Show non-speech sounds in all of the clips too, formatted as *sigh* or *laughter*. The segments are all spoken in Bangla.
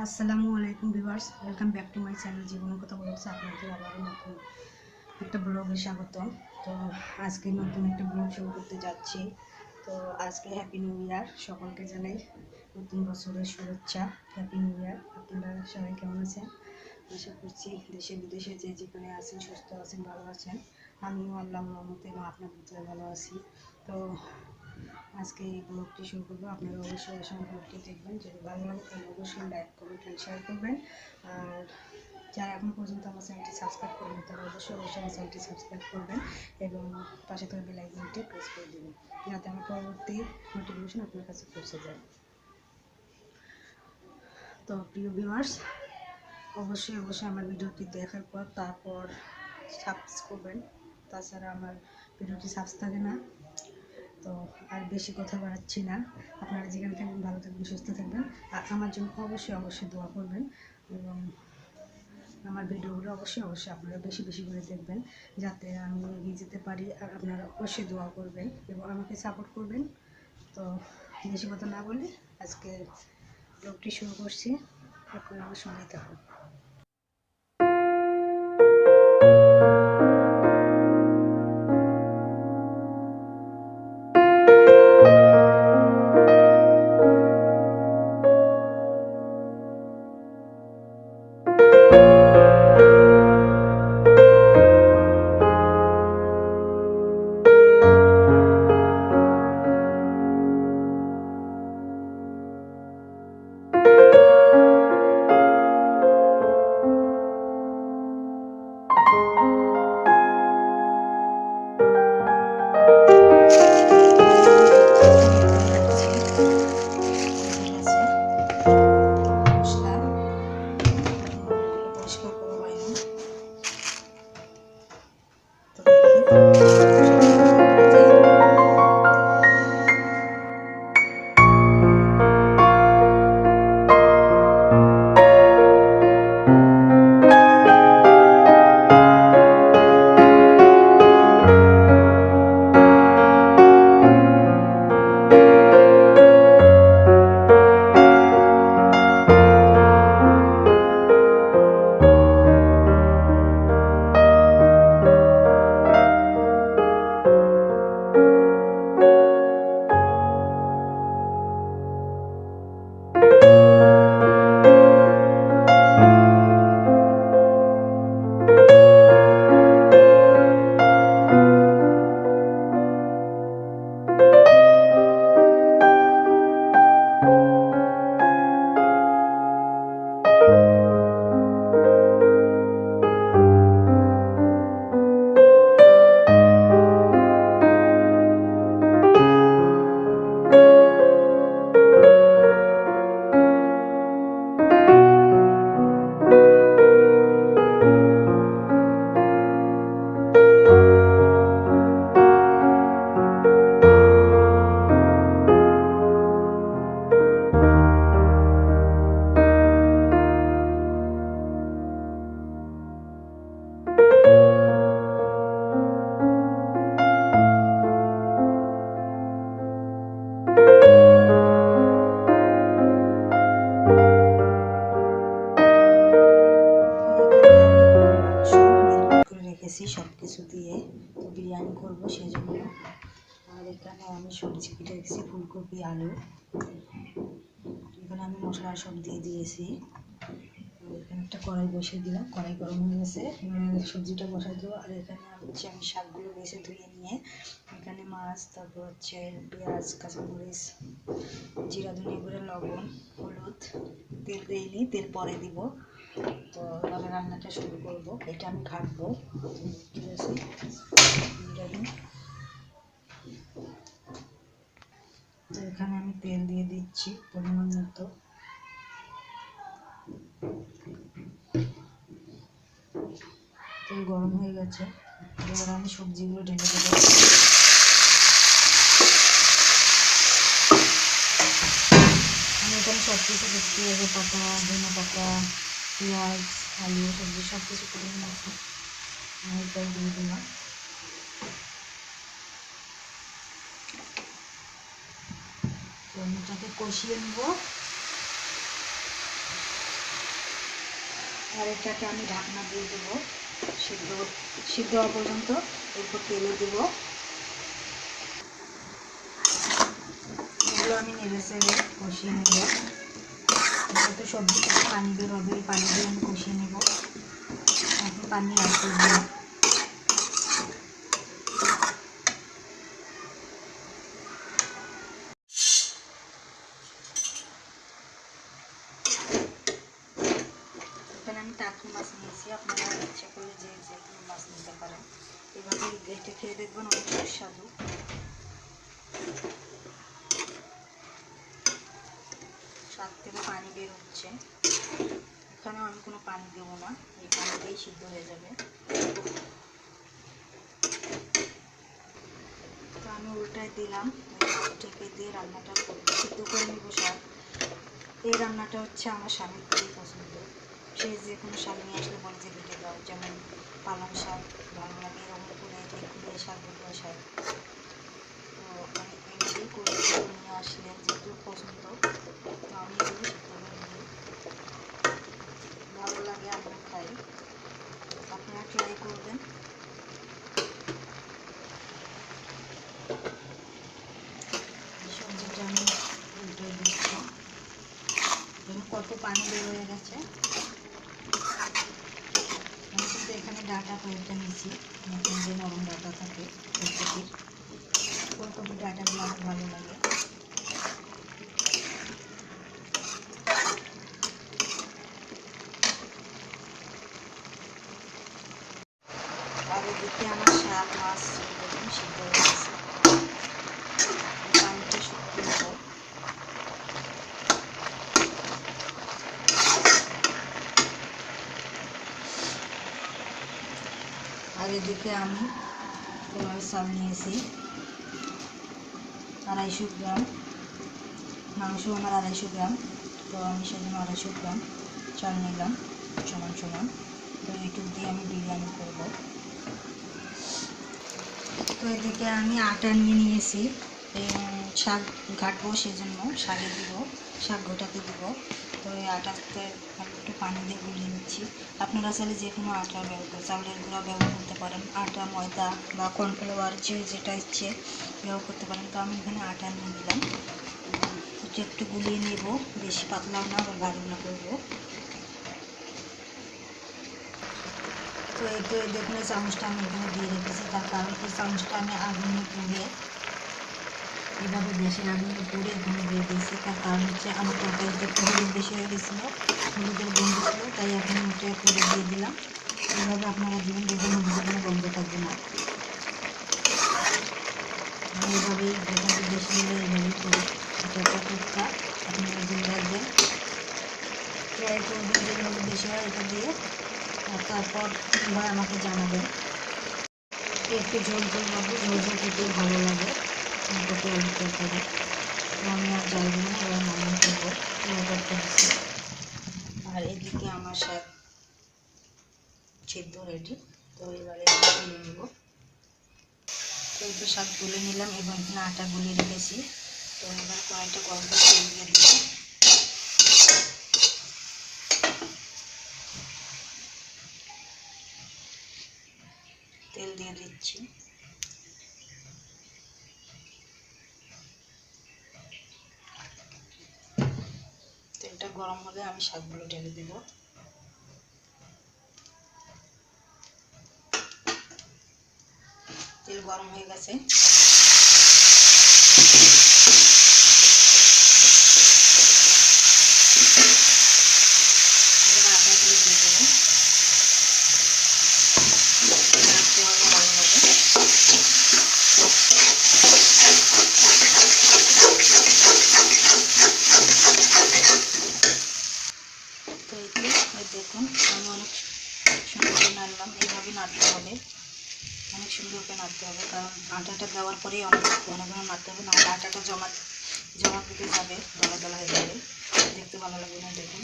আসসালামু আলাইকুম viewers welcome back to my channel জীবনের কথা বলছি আপনাদের আবারও নতুন একটা ব্লগে স্বাগত। তো আজকে নতুন একটা ব্লগ শুরু করতে যাচ্ছি। তো আজকে হ্যাপি নিউ ইয়ার সকলকে জানাই। নতুন বছরের শুভেচ্ছা। হ্যাপি নিউ ইয়ার আপনারা সবাই কেমন আছেন? আশা করছি দেশে বিদেশে যে যেখানে আছেন, সুস্থ আছেন, ভালো আছেন। আমিও আল্লাহ রহমতে এবং আপনাদের ভিতরে ভালো আছি। তো আজকে এই ব্লগটি শুরু করব। আপনারা অবশ্যই অবশ্যই ব্লগটি দেখবেন, যদি ভালো লাগে তাহলে অবশ্যই লাইক, কমেন্ট অ্যান্ড শেয়ার করবেন। আর যারা এখন পর্যন্ত আমার চ্যানেলটি সাবস্ক্রাইব করবেন তারা অবশ্যই অবশ্যই আমার চ্যানেলটি সাবস্ক্রাইব করবেন এবং পাশে থাকা বেল আইকনটি প্রেস করে দেবেন, যাতে আমার পরবর্তী নোটিফিকেশন আপনার কাছে পৌঁছে যায়। তো প্রিয় ভিউয়ার্স অবশ্যই অবশ্যই আমার ভিডিওটি দেখার পর তারপর সাবস্ক্রাইব করবেন। তাছাড়া আমার ভিডিওটি সাবস্ক্রাইব থাকে না। তো আর বেশি কথা বাড়াচ্ছি না। আপনারা যেখানে থাকবেন, ভালো থাকবেন, সুস্থ থাকবেন। আর আমার জন্য অবশ্যই অবশ্যই দোয়া করবেন এবং আমার ভিডিওগুলো অবশ্যই অবশ্যই আপনারা বেশি বেশি করে দেখবেন যাতে আমি এগিয়ে যেতে পারি আর আপনারা অবশ্যই দোয়া করবেন এবং আমাকে সাপোর্ট করবেন। তো বেশি কথা না বলে আজকে ব্লগটি শুরু করছি। আপনারা আমার সঙ্গেই থাকুন। করে মশলা সব দিয়ে দিয়েছি। এখানে একটা কড়াই বসিয়ে দিলাম। কড়াই গরম হয়ে গেছে। সবজিটা বসাই দেবো। আর এখানে হচ্ছে আমি শাকগুলো বেছে ধুয়ে নিয়ে এখানে মাছ, তারপর হচ্ছে পেঁয়াজ, কাঁচামরিচ, জিরা, ধনিয়া করে লবণ, হলুদ, তেল দিইনি তেল পরে দিব। তো এভাবে রান্নাটা শুরু করব। এটা আমি ঘাটবো। ঠিক আছে? এখানে আমি তেল দিয়ে দিচ্ছি পরিমাণ মতো। তেল গরম হয়ে গেছে। এবার আমি সবজিগুলো ঢেলে দেবো। আমি এখানে সব কিছু দেখতে পেঁয়াজের পাতা, ধনে পাতা, পেঁয়াজ, আলু, সবজি সব কিছু পরিমাণ আছে আমি এটাই দিয়ে দিলাম। এটাকে কষিয়ে নেব। আর এটাকে আমি ঢাকনা দিয়ে দেবো। সিদ্ধ হওয়া পর্যন্ত এরপর তেলে দেবো। এগুলো আমি নেড়ে সেড়ে কষিয়ে নেব। যেহেতু সবজি থেকে পানি বের হবে পানি দিয়ে আমি কষিয়ে নেব। এখন পানি অ্যাড না। এখানে আমি টাকি মাছ নিয়েছি আপনারা ইচ্ছে করলে যে যে কোনো মাছ নিতে পারেন এভাবে গেটে খেয়ে দেখবেন অনেক সুস্বাদু। স্বাদ থেকে পানি বের হচ্ছে। এখানেও আমি কোনো পানি দেবো না, এই পানি দিয়েই সিদ্ধ হয়ে যাবে। তো আমি উল্টায় দিলাম, ঢেকে দিয়ে রান্নাটা সিদ্ধ করে নেব শাক এই রান্নাটা হচ্ছে আমার স্বামীর খুবই পছন্দ। সে যে কোনো স্বামী আসলে বলে যে দাও। যেমন পালং শাক লাগে এরকম করে বেগুন শাক তো আমি এইভাবেই করে নিয়ে আসলেন, যেহেতু পছন্দ, তো আমি এগুলো সিদ্ধ করে নিই ভালো লাগে আমিও খাই আপনারা ট্রাই করবেন সবজিটা আমি উল্টে দিচ্ছি দেখুন কত পানি বের হয়ে গেছে আমি কিন্তু এখানে ডাটা কয়েকটা নিয়েছি নতুন যে নরম ডাটা থাকে ফুলকপির ফুলকপির ডাটাগুলো আমার ভালো লাগে আর এদিকে আমার শাক মাছ দেখুন সিদ্ধ হয়ে গেছে পানিটা শুকিয়ে নেব আর এদিকে আমি পোলার চাল নিয়েছি আড়াইশো গ্রাম, মাংস আমার আড়াইশো গ্রাম, তো আমি সেজন্য আড়াইশো গ্রাম চাল নিলাম, সমান সমান। তো এইটুক দিয়ে আমি বিরিয়ানি করব। তো এদিকে আমি আটা নিয়ে নিয়েছি শাক ঘাটবো সেজন্য, শাকে দিব, শাক গোটাতে দিব। তো এই আটাতে একটু পানি দিয়ে গুলিয়ে নিচ্ছি। আপনারা চাইলে যে কোনো আটা ব্যবহার চাউলের গুঁড়া ব্যবহার করতে পারেন। আটা, ময়দা বা কর্নফ্লাওয়ার যে, যেটা ইচ্ছে ব্যবহার করতে পারেন। তো আমি এখানে আটা নিয়ে নিলাম। একটু একটু গুলিয়ে নেব। বেশি পাতলাও না বা গাঢ় না করব। তো এই তো দেখুন, এই চামচটা আমি এখানে দিয়ে রেখেছি। তার কারণ এই চামচটা আমি আগুনে পুড়ে, এভাবে বেশি আগুনে পুড়ে এখানে দিয়ে দিয়েছি। তার কারণ হচ্ছে আমার তরকারিতে একটু বেশি হয়ে গেছিল। হলুদের গন্ধ ছিল, তাই এখন ওটা করে দিয়ে দিলাম। এভাবে আপনারা দিবেন দেখবেন কোনো গন্ধ থাকবে না আমি এভাবেই যেখানে বেশি হলে এইভাবেই করি এটা একটা টুকটা আপনারা দিয়ে রাখবেন। ট্রাই করবেন হলুদ বেশি হয়, এটা দিয়ে আর তারপর হয় আমাকে জানাবেন। একটু ঝোল ঝোল হবে ঝোল ঝোল খেতেও ভালো লাগে। আমি আর যাইব না, এবার নামিয়ে দেবো এবার করছি আর এদিকে আমার শাক সিদ্ধ রেডি তো এবারে তুলে নেব। তো তো শাক তুলে নিলাম এবং এখানে আটা গুলিয়ে রেখেছি। তো এবার কড়াইটা গরম করে তেল দিয়ে দিলাম। তেল দিয়ে দিচ্ছি তেলটা গরম হলে আমি শাকগুলো ঢেলে দেব। তেল গরম হয়ে গেছে এবার আদাগুলো দিয়ে দেবো নাড়তে হবে ভালোভাবে তো এই তো এই দেখুন আমি অনেক সুন্দর করে নাড়লাম এইভাবে নাড়তে হবে অনেক সুন্দর করে নাড়তে হবে কারণ আটাটা দেওয়ার পরেই অনেক ঘন নাড়তে হবে নাহলে আটাটা জমা জমা দিতে যাবে দলা দলা হয়ে যাবে। দেখতে ভালো লাগবে না, দেখুন।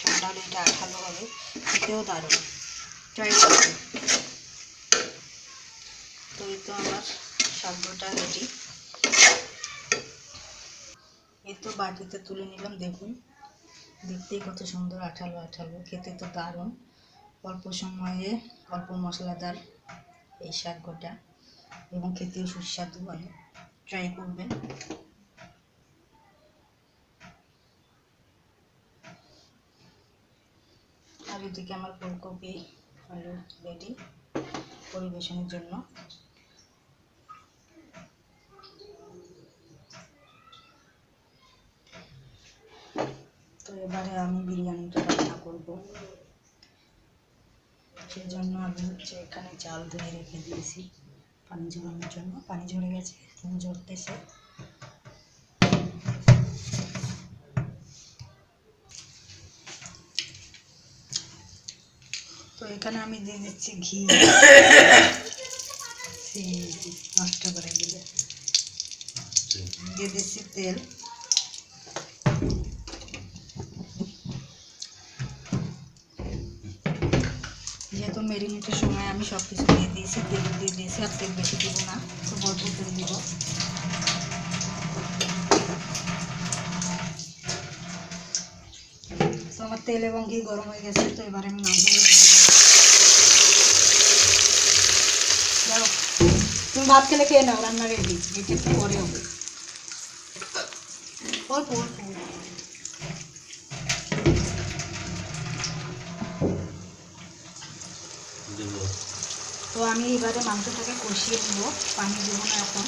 ঠান্ডা হলে এটা আঠালো হবে, খেতেও দারুণ। ট্রাই করবেন তো এই তো আমার শাকটা রেডি এই তো বাটিতে তুলে নিলাম, দেখুন। দেখতেই কত সুন্দর আঠালো আঠালো। খেতে তো দারুণ। অল্প সময়ে অল্প মশলাদার এই শাক গোটা। এবং খেতেও সুস্বাদু হয়। ট্রাই করবেন। আর এদিকে আমার ফুলকপি আলু রেডি পরিবেশনের জন্য। তো এবারে আমি বিরিয়ানিটা রান্না করব। সেই জন্য আমি হচ্ছে এখানে চাল ধুয়ে রেখে দিয়েছি। পানি ঝরানোর জন্য। পানি ঝরে গেছে এখন ঝরতেছে তো এখানে আমি দিয়ে দিচ্ছি ঘি। *coughs* নষ্ট করে দিলে। দিয়ে দিচ্ছি তেল। যেহেতু মেরিনেটের সময় আমি সব কিছু দিয়ে দিয়েছি, তেল দিয়ে দিয়েছি, আর তেল বেশি দিব না খুব অল্প তেল দিব। তো আমার তেল এবং ঘি গরম হয়ে গেছে, তো এবার আমি দেবো। তুমি ভাত খেলে খেয়ে নাও, রান্না রেডি এটা পরে হবে। অল্প অল্প। তো আমি এবারে মাংসটাকে কষিয়ে নেব। পানি দেবো না এখন।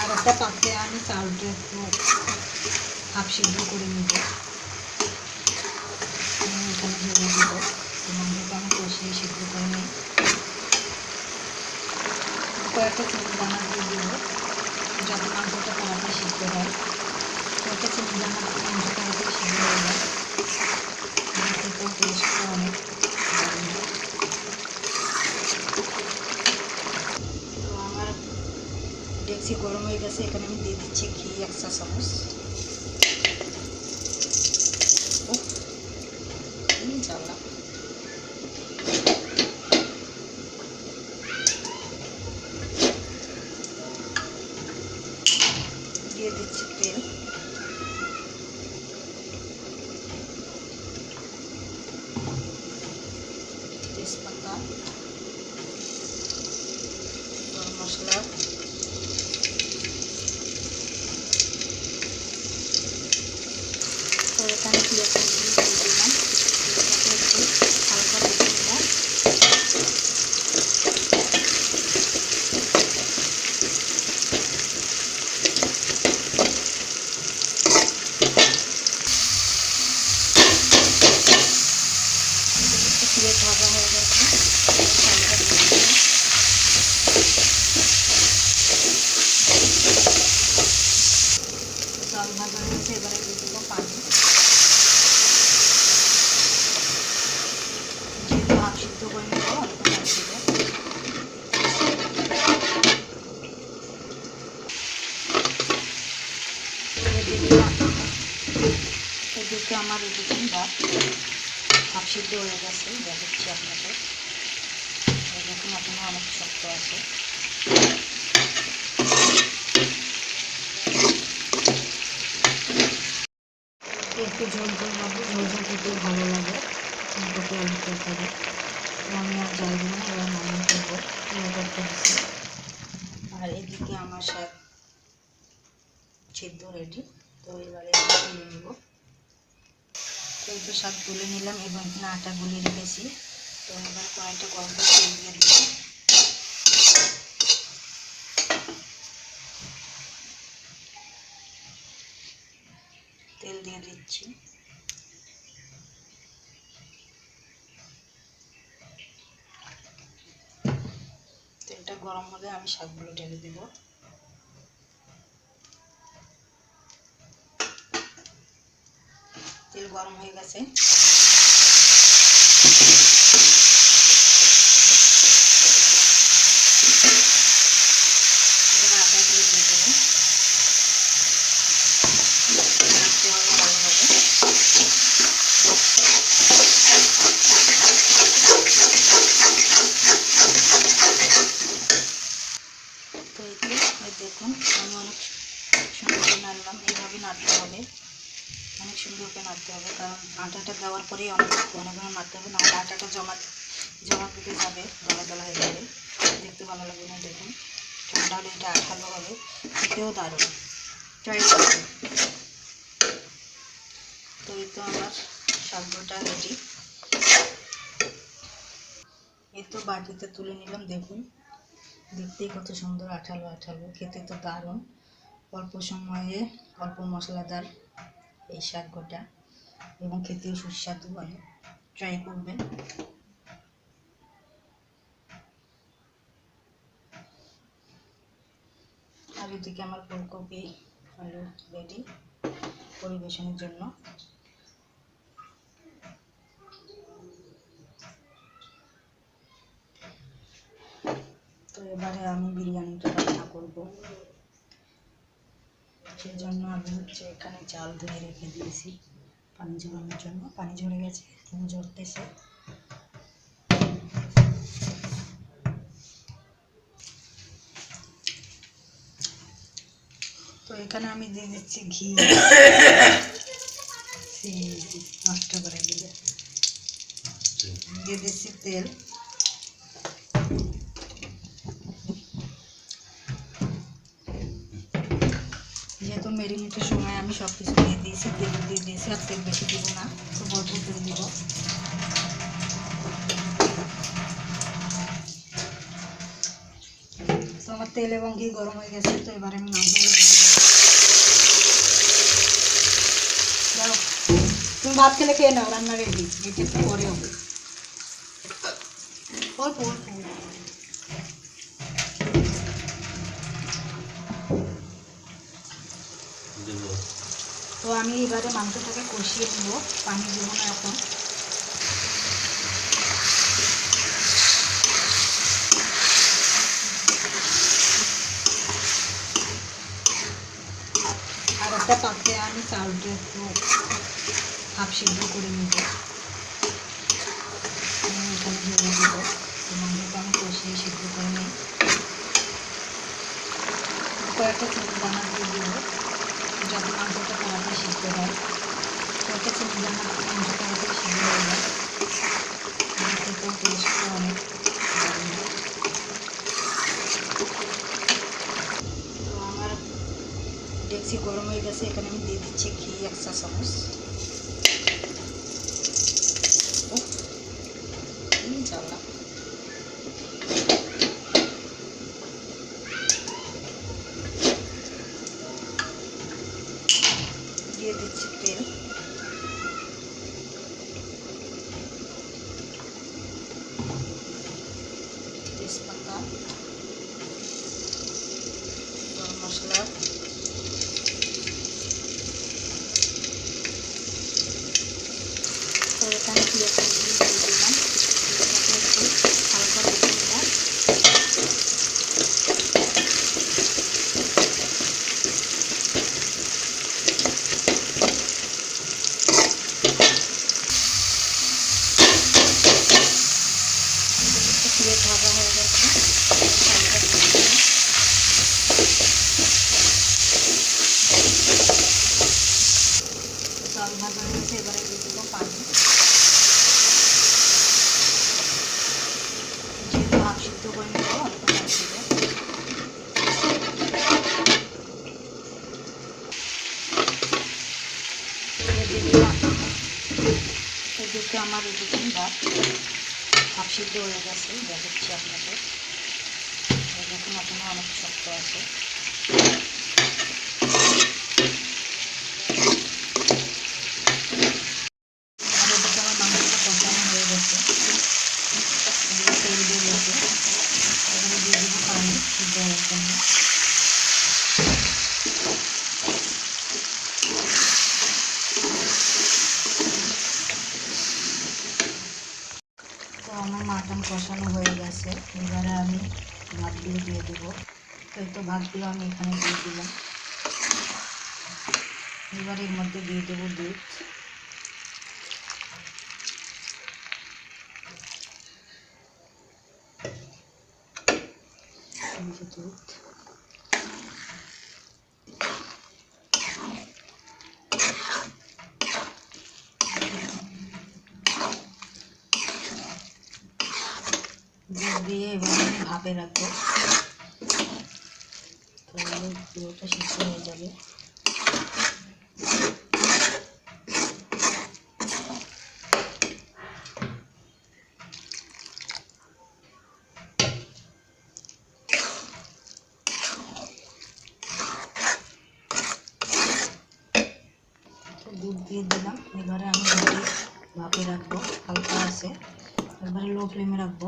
আর একটা পাত্রে আমি চালটা একটু হাফ সিদ্ধ করে নেব। মাংসটা আমি কষিয়ে করে নিই। কয়েকটা চিনি দানা দিয়ে দেবো। যাতে মাংসটা তাড়াতাড়ি সিদ্ধ হয় চিনি দানা দিয়ে মাংস তাড়াতাড়ি সিদ্ধ হয়ে যায় অনেক তো আমার ডেক্সি গরম হয়ে গেছে, এখানে আমি দিয়ে দিচ্ছি ঘি এক চামচ উফ, কি জ্বালা। দিয়ে দিচ্ছি তেল তেজপাতা গরম মশলা তো এখানে পেঁয়াজ কুচি দিয়ে দিলাম পেঁয়াজটাকে একটু হালকা ভেজে নিলাম পেঁয়াজ ভাজা হয়ে গেছে হালকা ভেজে নিলাম। চাল ভাজা হয়েছে এবারে দিয়ে দেবো পানি যেহেতু হাফ সিদ্ধ করে নেব অল্প পানি দেবো এদিকে এদিকে আমার এদিকে ভাত হাফ সিদ্ধ গেছে, দেখাচ্ছি এই দেখুন, এখনও অনেক শক্ত আছে। একটু ঝোল ঝোল হবে, ঝোল ঝোল ভালো লাগে। আমি আর যাই না, এবার নামিয়ে দেবো করতে আর এদিকে আমার শাক সিদ্ধ রেডি তো এবারে আমি তুলে নেব শাক তুলে নিলাম এবং এখানে আটা গুলিয়ে রেখেছি। তো এবার কড়াইটা গরম করে তেল দিয়ে দেবো তেল দিয়ে দিচ্ছি। তেলটা গরম হলে আমি শাকগুলো ঢেলে দেবো। তেল গরম হয়ে গেছে এবার আদাগুলো দিয়ে দেবো নাড়তে হবে ভালোভাবে তো এতে দেখুন আমি অনেক সুন্দর করে নাড়লাম এইভাবে নাড়তে হবে অনেক সুন্দর করে নাড়তে হবে কারণ আটাটা দেওয়ার পরেই অনেক ঘন ঘন নাড়তে হবে নাহলে আটাটা জমা জমা পেতে যাবে গলা গলা হয়ে যাবে দেখতে ভালো লাগবে না দেখুন ঠান্ডা হলে এটা আঠালো হবে খেতেও দারুণ। ট্রাই করবে তো এই তো আমার সাবুটা রেডি এই তো বাটিতে তুলে নিলাম, দেখুন। দেখতেই কত সুন্দর আঠালো আঠালো। খেতে তো দারুণ। অল্প সময়ে অল্প মশলাদার এই শাক গোটা। এবং খেতেও সুস্বাদু হয়। ট্রাই করবেন। এদিকে আমার ফুলকপি, আলু রেডি পরিবেশনের জন্য। তো এবারে আমি বিরিয়ানিটা রান্না করব। সেই জন্য আমি হচ্ছে এখানে চাল ধুয়ে রেখে দিয়েছি পানি ঝরানোর জন্য। পানি ঝরে গেছে ঝরতেছে। এখানে আমি দিয়ে দিচ্ছি ঘি। *coughs* নষ্ট করে দিলে। দিয়ে দিচ্ছি তেল। যেহেতু মেরিনেটের সময় আমি সব কিছু দিয়ে দিয়েছি তেল দিয়ে দিয়েছি আর তেল বেশি দেবো না খুব অল্প তেল দেবো। তো আমার তেল এবং ঘি গরম হয়ে গেছে তো এবার আমি মাংসগুলো তুমি ভাত খেলে খেয়ে নাও রান্না রেডি এটা একটু পরে হবে। অল্প অল্প তো আমি এবারে মাংসটাকে কষিয়ে দিব পানি দেবো না এখন। সিদ্ধ করে নেব। এখানে দেব মাংসটা আমি কষিয়ে সিদ্ধ করে নিই কয়েকটা ছোটো দানা দিয়ে দেবো, যাতে মাংসটা সিদ্ধ হয়। কয়েকটা ছোটো দানা মাংস তাড়াতাড়ি সিদ্ধ হয়ে যায় ডেক্সি গরম হয়ে গেছে, এখানে আমি দিয়ে দিচ্ছি ঘি এক চা চামচ উফ, কি জ্বালা। দিয়ে দিচ্ছি তেল তেজপাতা গরম মশলা তো এখানে পেঁয়াজ কুচি দিয়ে দিলাম পেঁয়াজটাকে একটু হালকা ভেজে নিলাম পেঁয়াজ ভাজা হয়ে গেছে হালকা ভেজে নিলাম। চাল ভাজা হয়েছে এবারে দিয়ে দেবো পানি যেহেতু হাফ সিদ্ধ করে নেব অল্প পানি দেবো এদিকে এদিকে আমার এদিকে ভাত হাফ সিদ্ধ হয়ে গেছে দেখাচ্ছি আপনাদের এই দেখুন এখনও অনেক শক্ত আছে ভাতগুলো আমি এখানে দিয়ে দিলাম। এবার এর মধ্যে দিয়ে দেবো দুধ। দুধ। দুধ দিয়ে এবার ভাপে রাখব। তাহলে পুরোটা সিদ্ধ হয়ে যাবে তো দুধ দিয়ে দিলাম এবারে আমি দুধে ভাপে রাখব হালকা আছে এবারে লো ফ্লেমে রাখব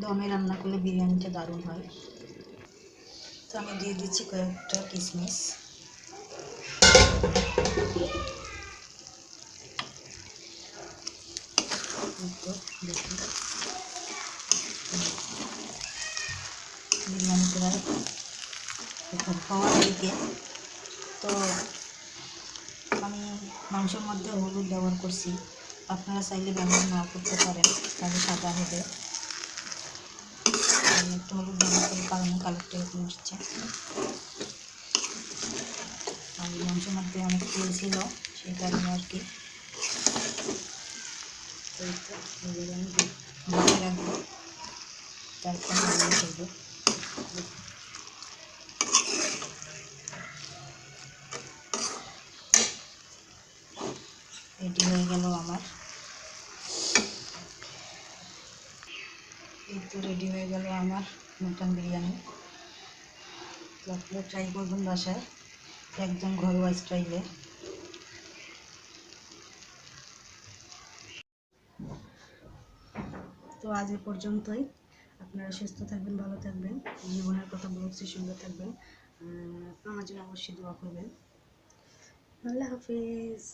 দমে রান্না করলে বিরিয়ানিটা দারুণ হয়। তো আমি দিয়ে দিচ্ছি কয়েকটা হওয়ার দিকে। তো আমি মাংসের মধ্যে হলুদ ব্যবহার করছি। আপনারা চাইলে ব্যবহার নাও করতে পারেন, তাহলে সাদা হবে। আমি একটু হলুদ ব্যবহার করি কারণ কালারটা এরকম আসছে আর মাংসের মধ্যে অনেক তেল ছিল, সেই কারণে আর কি। আমি রাখব, তারপর নামিয়ে ফেলব রেডি হয়ে গেল আমার এই তো রেডি হয়ে গেল আমার মটন বিরিয়ানি। তো আপনারা ট্রাই করবেন বাসায়। একদম ঘরোয়া স্টাইলে। তো আজ এ পর্যন্তই। আপনারা সুস্থ থাকবেন, ভালো থাকবেন। জীবনের কথা বলছি, সুন্দর থাকবেন। আমার জন্য অবশ্যই দোয়া করবেন। আল্লাহ হাফিজ।